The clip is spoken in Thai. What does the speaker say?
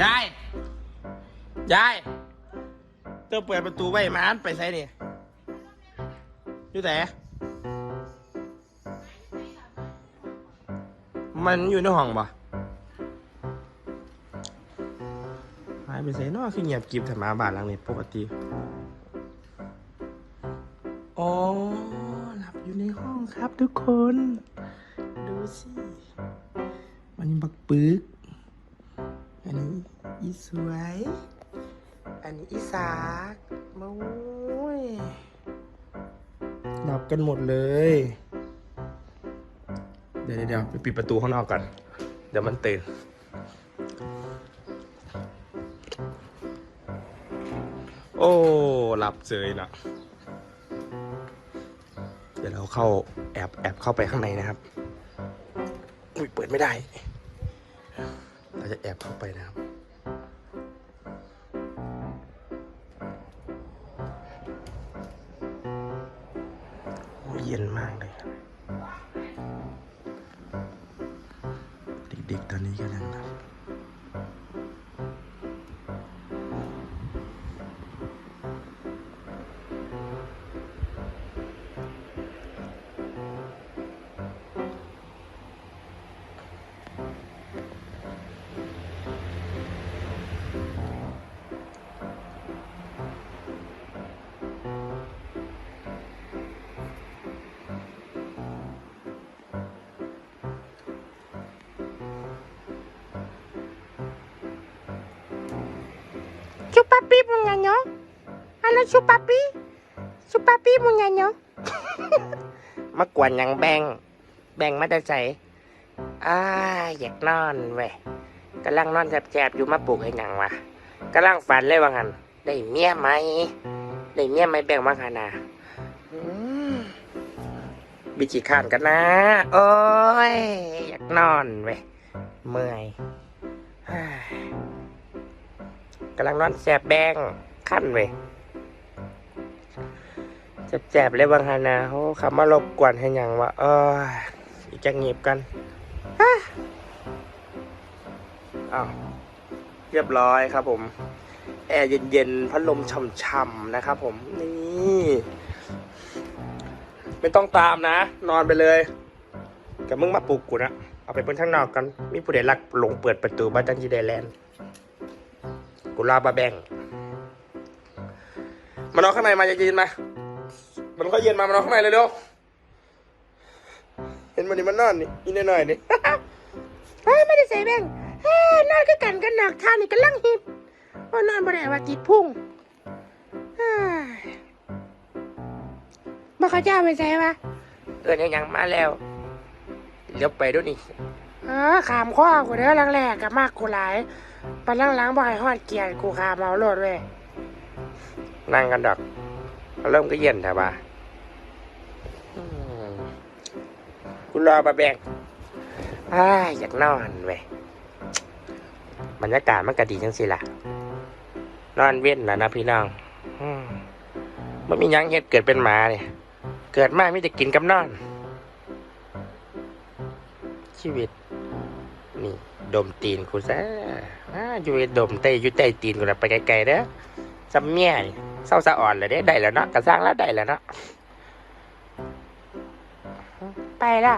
ยาย ยายเต้าเปิดประตูไว้หมาอันไปใส่นี่อยู่ไหนมันอยู่ในห้องปะหายไปใส่นอกคือเงียบกริบแต่หมาบ้านหลังนี้ปกติ อ๋อ หลับอยู่ในห้องครับทุกคน ดูสิวันนี้บักปึก อีสวย อันนี้อีสากมาโว้ยหลับกันหมดเลย เดี๋ยวเดี๋ยวไปปิดประตูข้างนอกก่อนเดี๋ยวมันตื่นโอ้หลับเฉยนะเดี๋ยวเราเข้าแอบแอบเข้าไปข้างในนะครับ อุ้ยเปิดไม่ได้ เราจะแอบเข้าไปนะครับ ยเย็นมากเลยครับเด็กๆตอนนี้ก็ยังหลับ ชูปาปี้ชูปาปี้มึงไงเนาะมากวนยังแบง แบงมาได้ใส่อ้าอยากนอนเว้ยกำลังนอนแสบๆอยู่มาปลุกให้หนังวะกำลังฝันเลยว่างันได้เมียไหม ได้เมียไหมแบงมาขนามบิจิขานกันนะ โอ้ย อยากนอนเว้ยเมื่อยฮ่ากำลังนอนแสบแบงขั้นเว้ย แสบๆเลยบางฮานาโอ้คำมารบกวนให้ยังวะเอออีกจะเงียบกันฮะอ้าวเรียบร้อยครับผม แอร์เย็นๆพัดลมช่ำๆนะครับผมนี่ไม่ต้องตามนะ นอนไปเลยกับมึงมาปลุกกูนะเอาไปเปิ้นข้างนอกกัน มีผู้ใดลักหลงเปิดประตูบ้านจันจีไดแลนด์กูลาบาแบงมานอนข้างในมาจะเย็นมา มันก็เย็นมามานอนข้างในเลยเร็วเห็นมันนี่มันนอนนี่อีนหน่อยๆนี่ เฮ้ยไม่ได้ใส่แบงเฮ้ยนอนคือกันกันหนักทานนี่กันลังหิดว่านอนบ่ได้ว่าติดพุ่งเฮ้ยมาเขาเจ้าไปใส่ปะเออเนี่ยยังมาแล้วเลี้ยวไปด้วยนี่เออขามข้อกูเด้อลังแรกกับมากกูหลายปนล้างๆบ่ให้ฮอดเกียร์กูคาเมาโลดเว้ยนั่งกันดอก เอาเริ่มก็เย็นแถวบ้าอืมกูรอมาแบงอ้ายอยากนอนเว้ยบรรยากาศมันก็ดีจังสิล่ะ นอนเว้นนะนะพี่น้องอมันมียังเฮ็ดเกิดเป็นหมาเนี่ยเกิดมาไม่จะกินกับนอน ชีวิต นี่ ดมตีนกูซะอ่าอยู่ดมเตยอยู่ใต้ตีนกูนะไปไกลๆเด้อซ้ำเมียนี่ เศร้าสะอ่อนเลยเด้ได้แล้วเนาะกระสร้างแล้วได้แล้วเนาะไปละ